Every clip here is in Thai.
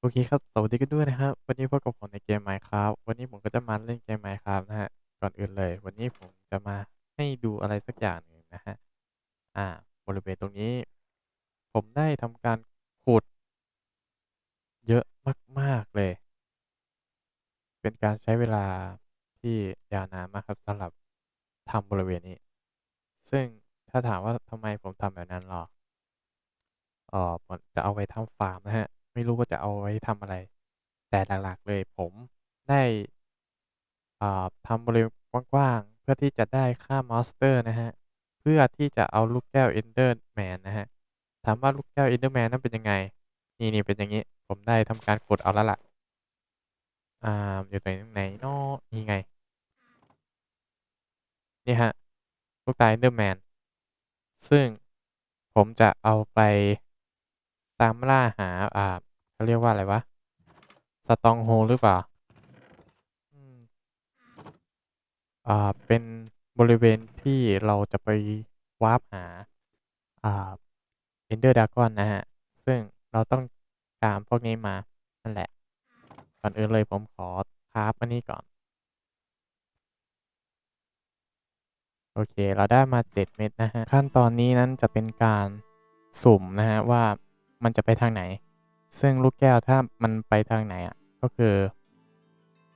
โอเคครับ สวัสดีกันด้วยนะครับ วันนี้พบกับผมในเกม Minecraft วันนี้ผมก็จะมาเล่นเกม Minecraft นะฮะ ก่อนอื่นเลย วันนี้ผมจะมาให้ดูอะไรสักอย่างหนึ่งนะฮะ อ่า บริเวณตรงนี้ ผมได้ทำการขุด เยอะมาก ๆ เลย เป็นการใช้เวลาที่ยาวนานมากครับสำหรับทำบริเวณนี้ ซึ่งถ้าถามว่าทำไมผมทำแบบนั้นหรออ่อผมจะเอาไว้ทำฟาร์มนะฮะ ไม่รู้ว่าจะเอาไว้ทำอะไร แต่หลัก ๆ เลยผมได้ อ่าทำบริเวณกว้างๆ เพื่อที่จะได้ฆ่ามอนสเตอร์นะฮะ เพื่อที่จะเอาลูกแก้ว Enderman นนะฮะ ถามว่าลูกแก้ว Enderman นั้นเป็นยังไง นี่ๆเป็นอย่างงี้ ผมได้ทำการขุดเอาแล้วล่ะ อ่า อยู่ตรงไหนนาะนี่ไง นี่ครับลูกตา Enderman ซึ่งผมจะเอาไปตามล่าหา อ่า เขาเรียกว่าอะไรวะ Stronghold หรือเปล่า?อ่า เป็นบริเวณที่เราจะไปวาร์ปหา อ่า Ender Dragon นนะครับซึ่งเราต้องตามพวกนี้มา นั่นแหละ ก่อนอื่นเลยผมขอคราฟอันนี้ก่อน โอเค เราได้มา 7 เม็ดนะครับขั้นตอนนี้นั้นจะเป็นการสุ่มนะครับว่ามันจะไปทางไหน ซึ่งลูกแก้วถ้ามันไปทางไหนอะก็คือ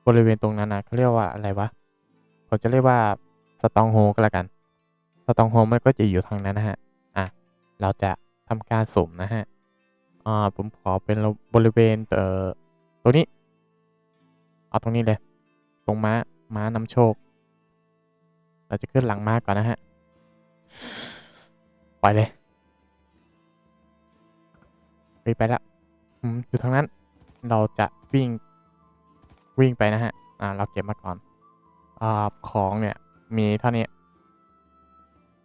บริเวณตรงนั้นนะเขาเรียกว่าอะไรวะผมจะเรียกว่า Stronghold ก็แล้วกัน Stronghold มันก็จะอยู่ทางนั้นนะครับอ่าเราจะทำการสุ่มนะครับอ่าผมขอเป็นรบริเวณเอ่อตรงนี้เอาตรงนี้เลย ตรงม้าม้านำโชค เราจะขึ้นหลังม้าก่อนนะครับไปเลยเฮ้ยไปแล้ว อยู่ทางนั้น เราจะวิ่งวิ่งไปนะครับอ่า เราเก็บมาก่อน อ่า ของเนี่ย มีเท่านี้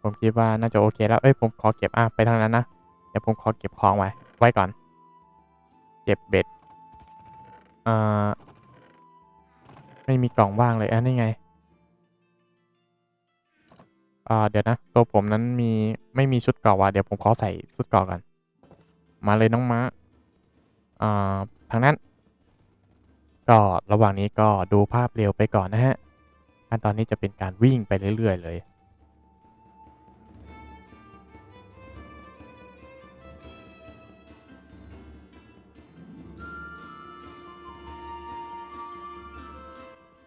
ผมคิดว่าน่าจะโอเคแล้ว เอ๊ยผมขอเก็บอาไปทางนั้นนะ เดี๋ยวผมขอเก็บของไว้ ไว้ก่อน เก็บเบ็ด อ่า ไม่มีกล่องว่างเลยอานี่ไง อ่า เดี๋ยวนะ ตัวผมนั้นมี ไม่มีชุดเกราะว่ะ เดี๋ยวผมขอใส่ชุดเกราะก่อน มาเลยน้องม้า ทางนั้น ก็ระหว่างนี้ก็ดูภาพเร็วไปก่อนนะครับขั้นตอนนี้จะเป็นการวิ่งไปเรื่อย ๆ เลย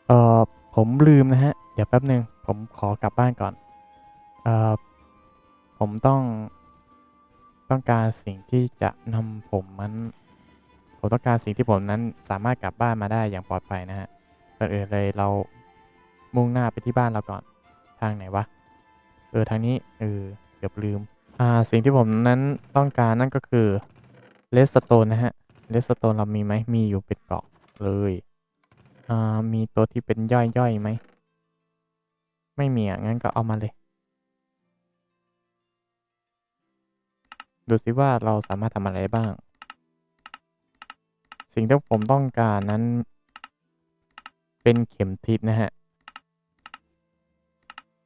เอ่อผมลืมนะครับเดี๋ยวแป๊บหนึ่งผมขอกลับบ้านก่อนเอ่อผมต้องต้องการสิ่งที่จะนำผมนั้น ผมต้องการสิ่งที่ผมนั้นสามารถกลับบ้านมาได้อย่างปลอดภัยนะครับก่อนอื่นเลยเรามุ่งหน้าไปที่บ้านเราก่อนทางไหนวะ เออทางนี้เออเกือบลืม อ่าสิ่งที่ผมนั้นต้องการนั่นก็คือ Redstone นะครับ Redstone เรามีไหมมีอยู่เป็นเกาะเลยอ่ามีตัวที่เป็นย่อยๆไหมไม่มีอะงั้นก็เอามาเลย ดูซิว่าเราสามารถทำอะไรบ้าง สิ่งที่ผมต้องการนั้น เป็นเข็มทิศนะครับ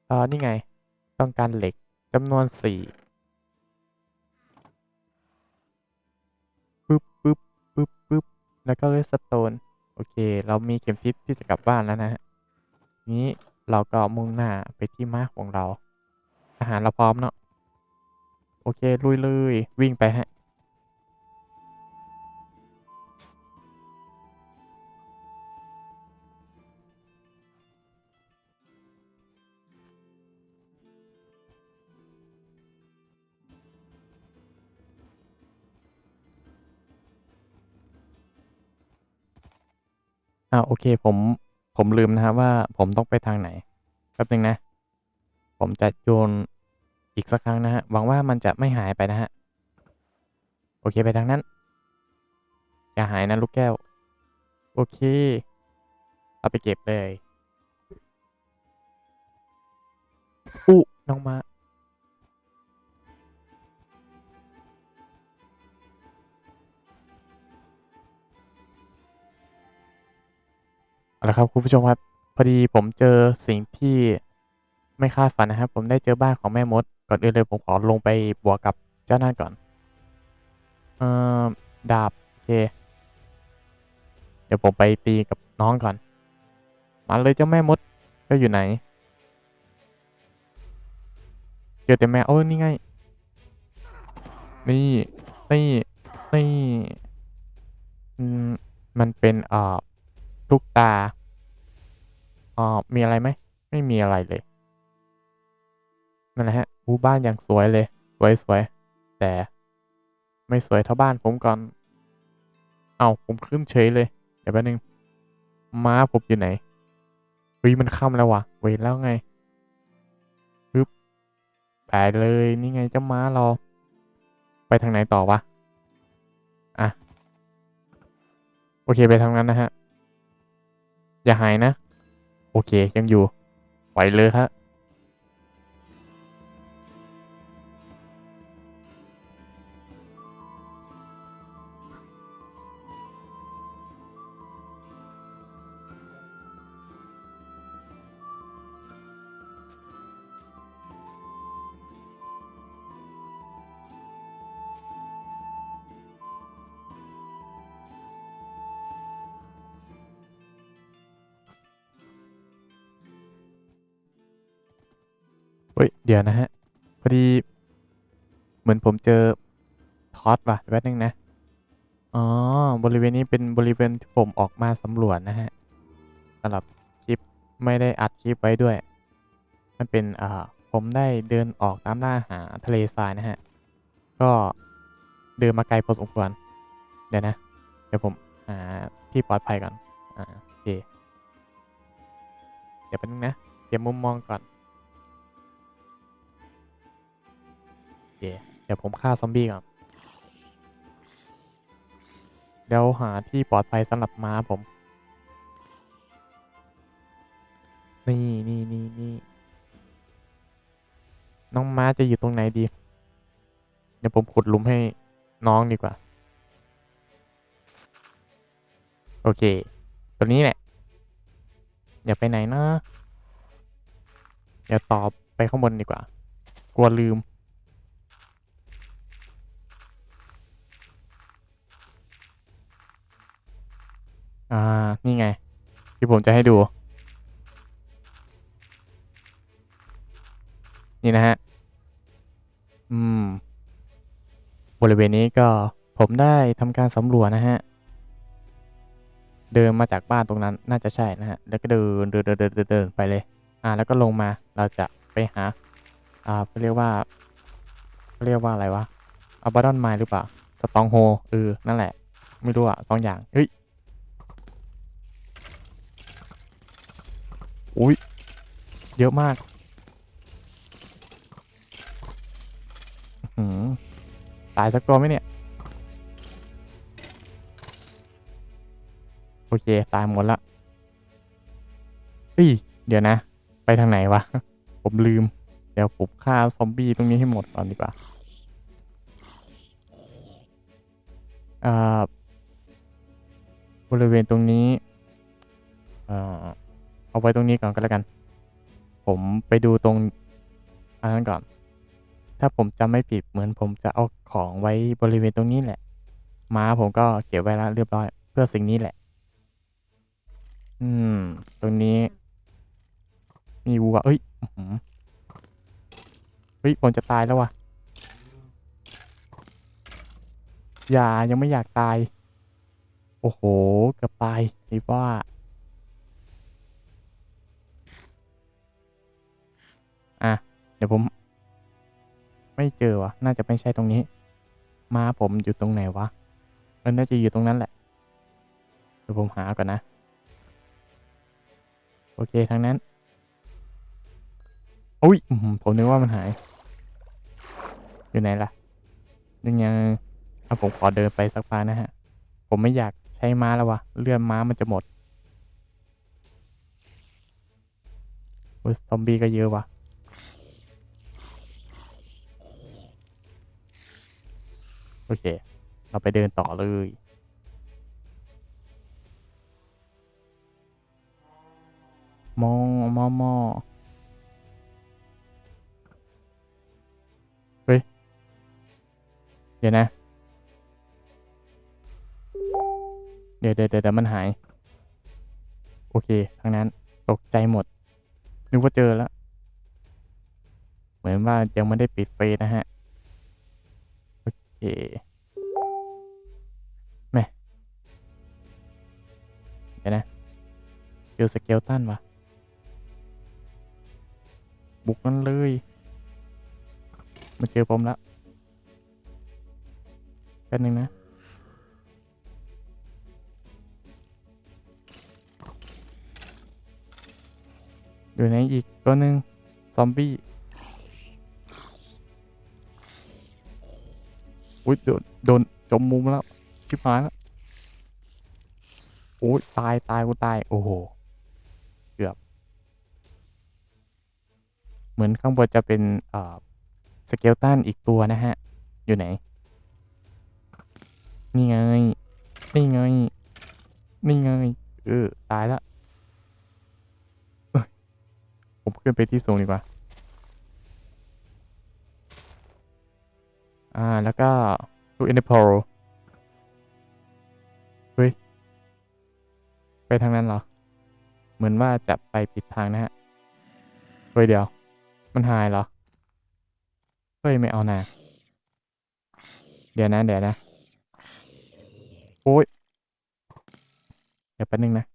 อ่านี่ไง ต้องการเหล็กจำนวน4ปึ๊บปึ๊บปึ๊บปึ๊บแล้วก็ Redstone โอเค เรามีเข็มทิศที่จะกลับบ้านแล้วนะครับงี้เราก็มุ่งหน้าไปที่ม้าของเรา อาหารเราพร้อมเนาะ โอเค ลุยเลย วิ่งไปครั อาโอเค ผมผมลืมนะครับว่าผมต้องไปทางไหนแป๊บหนึ่งนะ ผมจะโยนอีกสักครั้งนะครับหวังว่ามันจะไม่หายไปนะครับโอเคไปทางนั้น อย่าหายนะลูกแก้ว โอเค เอาไปเก็บเลยอุ๊น้องมา เอาละครับคุณผู้ชมครับ พอดีผมเจอสิ่งที่ไม่คาดฝันนะครับ ผมได้เจอบ้านของแม่มด ก่อนอื่นเลยผมขอลงไปบวกกับเจ้านั่นก่อน เอ่อ ดาบ โอเค เดี๋ยวผมไปตีกับน้องก่อน มาเลยเจ้าแม่มดเจ้าอยู่ไหน เจอแต่แม่เออนี่ไง นี่ นี่ นี่มมันเป็น เอ่อ ลูกตาอ่อมีอะไรไหม ไม่มีอะไรเลย นั่นแหละฮะอู้บ้านอย่างสวยเลย สวยสวย แต่ไม่สวยเท่าบ้านผมก่อน เอาผมขึ้นเฉยเลย เดี๋ยวแป๊บนึง ม้าผมอยู่ไหนเฮ้ยมันค่ำแล้ววะเวรแล้วไงปึ๊บไปเลย นี่ไงเจ้าม้าเรา ไปทางไหนต่อวะ อะ โอเคไปทางนั้นนะฮะ อย่าหายนะ โอเคยังอยู่ ไปเลยฮะ เฮ้ย เดี๋ยวนะฮะ พอดี เหมือนผมเจอทอสว่ะแป๊บนึงนะ อ๋อ บริเวณนี้เป็นบริเวณที่ผมออกมาสำรวจนะฮะสำหรับคลิปไม่ได้อัดคลิปไว้ด้วย มันเป็นอ่าผมได้เดินออกตามล่าหาทะเลทรายนะฮะ ก็เดินมาไกลพอสมควร เดี๋ยวนะ เดี๋ยวผมหาที่ปลอดภัยก่อน อ่าโอเค เดี๋ยวแป๊บนึงนะเก็บมุมมองก่อน เคเดี๋ยวผมฆ่าซอมบี้ก่อนเดี๋ยวหาที่ปลอดภัยสำหรับม้าผม นี่นี่นี่นี่น้องม้าจะอยู่ตรงไหนดี เดี๋ยวผมขุดหลุมให้น้องดีกว่า โอเค ตัวนี้แหละอย่าไปไหนนะ เดี๋ยวตอบไปข้างบนดีกว่า กลัวลืม อ่า นี่ไง ที่ผมจะให้ดู นี่นะฮะ อืม บริเวณนี้ก็ผมได้ทำการสำรวจนะฮะ เดินมาจากบ้านตรงนั้นน่าจะใช่นะฮะ แล้วก็เดินเดินเดินเดินเดินไปเลย อ่า แล้วก็ลงมาเราจะไปหา อ่าเขาเรียกว่าเขาเรียกว่าอะไรวะอัลบาดอนไมล์หรือเปล่า สตองโฮเออ นั่นแหละ ไม่รู้อะสองอย่าง เฮ้ย อุ้ยเยอะมากหือตายสักตัวไหมเนี่ย โอเค ตายหมดละเฮ้ย เดี๋ยวนะ ไปทางไหนวะ ผมลืม เดี๋ยวผมฆ่าซอมบี้ตรงนี้ให้หมดก่อนดีกว่าอ่าบริเวณตรงนี้อ่า เอาไว้ตรงนี้ก่อนก็แล้วกัน ผมไปดูตรงอันนั้นก่อน ถ้าผมจำไม่ผิดเหมือนผมจะเอาของไว้บริเวณตรงนี้แหละ ม้าผมก็เก็บไว้แล้วเรียบร้อย เพื่อสิ่งนี้แหละ อืม ตรงนี้ มีวัว เอ้ยเฮ้ยผมจะตายแล้วว่ะอย่ายังไม่อยากตาย โอ้โหเกือบตายนี่ว่า เดี๋ยวผม ไม่เจอวะน่าจะไม่ใช่ตรงนี้ มาผมอยู่ตรงไหนวะมันน่าจะอยู่ตรงนั้นแหละเดี๋ยวผมหาก่อนนะ โอเคทางนั้นอุ้ยผมนึกว่ามันหาย อยู่ไหนล่ะยังยังอะผมขอเดินไปสักพักนะฮะ ผมไม่อยากใช้ม้าแล้ววะเลื่อนม้ามันจะหมดโอ้ยซอมบี้ก็เยอะว่ะ โอเค เราไปเดินต่อเลย มองมอมอเฮ้ย เดี๋ยวนะ เดี๋ยวเดี๋ยวเดี๋ยวมันหาย โอเค ทางนั้นตกใจหมด นึกว่าเจอแล้ว เหมือนว่ายังไม่ได้ปิดเฟซนะฮะ เคแม่เดี๋ยวนะเจอสเกลตันวะบุกมันเลย มาเจอผมแล้วแป๊บนึงนะอยู่ไหนอีกตัวหนึ่งซอมบี้ อุ้ยโดนโดนจมมุมแล้วชิบหายแล้วโอ้ยตายตายกูตายโอ้โหเกือบ เหมือนข้างบนจะเป็นเอ่อสเกลตันอีกตัวนะฮะ อยู่ไหน นี่ไง นี่ไง นี่ไง เออ ตายละผมขึ้นไปที่สูงดีกว่า อ่า แล้วก็ลูกอ็นเดโพลเฮ้ย ไปทางนั้นเหรอ เหมือนว่าจะไปผิดทางนะฮะ เฮ้ยเดี๋ยว มันหายเหรอ เฮ้ย ไม่เอานะเดี๋ยวนะ เดี๋ยวนะ โอ้ย เดี๋ยวแป๊บนึงนะ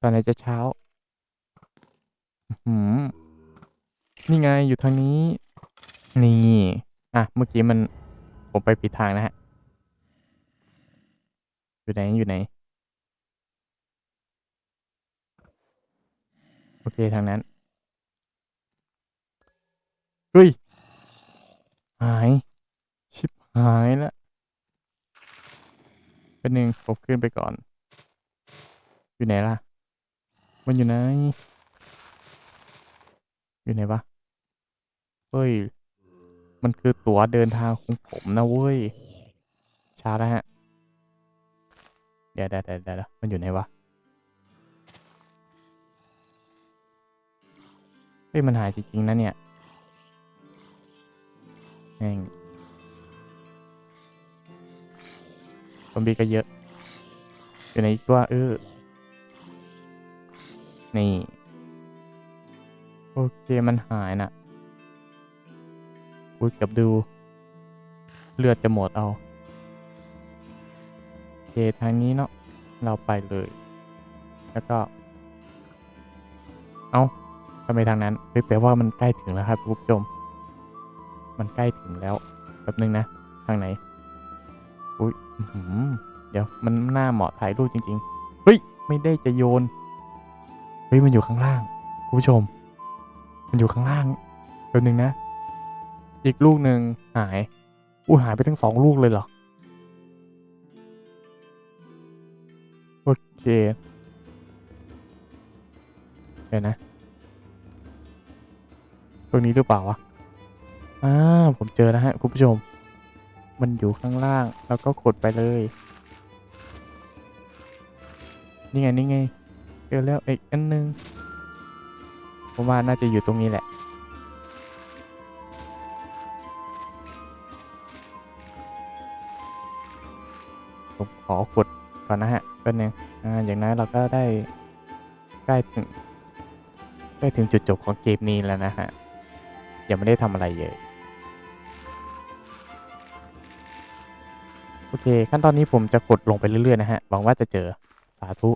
ตอนไหนจะเช้าหืมนี่ไงอยู่ทางนี้ นี่ อะ เมื่อกี้มัน ผมไปผิดทางนะฮะ อยู่ไหน อยู่ไหน โอเค ทางนั้นเฮ้ย หาย ชิบหายแล้วเป็นหนึ่งผมขึ้นไปก่อน อยู่ไหนล่ะ มันอยู่ไหน อยู่ไหนวะ เฮ้ย มันคือตั๋วเดินทางของผมนะเว้ย ช้าแล้วฮะเดี๋ยวเดี๋ยวเดี๋ยวเดี๋ยวมันอยู่ไหนวะ เฮ้ย มันหายจริงๆนะเนี่ยแม่งซอมบี้ก็เยอะ อยู่ไหนอีกตัวเออ นี่ โอเค มันหายน่ะ อุ้ยเกับดู เลือดจะหมดเอาโอเคทางนี้เนาะเราไปเลย แล้วก็ เอา้าทำไมทางนั้นเฮ้ยแปลว่ามันใกล้ถึงแล้วครับคุณผู้ชม มันใกล้ถึงแล้วแป๊บนึงนะ ทางไหน อุ้ยเดี๋ยวมันหน้าเหมาะถ่ายรูปจริง ๆ เฮ้ย ไม่ได้จะโยน เฮ้ย มันอยู่ข้างล่าง คุณผู้ชม มันอยู่ข้างล่างแป๊บนึงนะ อีกลูกหนึ่งหาย อู้หายไปทั้งสองลูกเลยเหรอ โอเค เดี๋ยวนะ ตรงนี้หรือเปล่าวะ อ่า ผมเจอแล้วฮะ คุณผู้ชม มันอยู่ข้างล่าง แล้วก็กดไปเลย นี่ไง นี่ไง เจอแล้วอีกอันหนึง ผมว่าน่าจะอยู่ตรงนี้แหละ ผมขอกดก่อนนะฮะแป๊บนึงอ่าอย่างนั้นเราก็ได้ใกล้ถึงใกล้ถึงจุดจบของเกมนี้แล้วนะฮะยังไม่ได้ทำอะไรเยอะโอเค ขั้นตอนนี้ผมจะกดลงไปเรื่อย ๆ นะฮะหวังว่าจะเจอสาธุ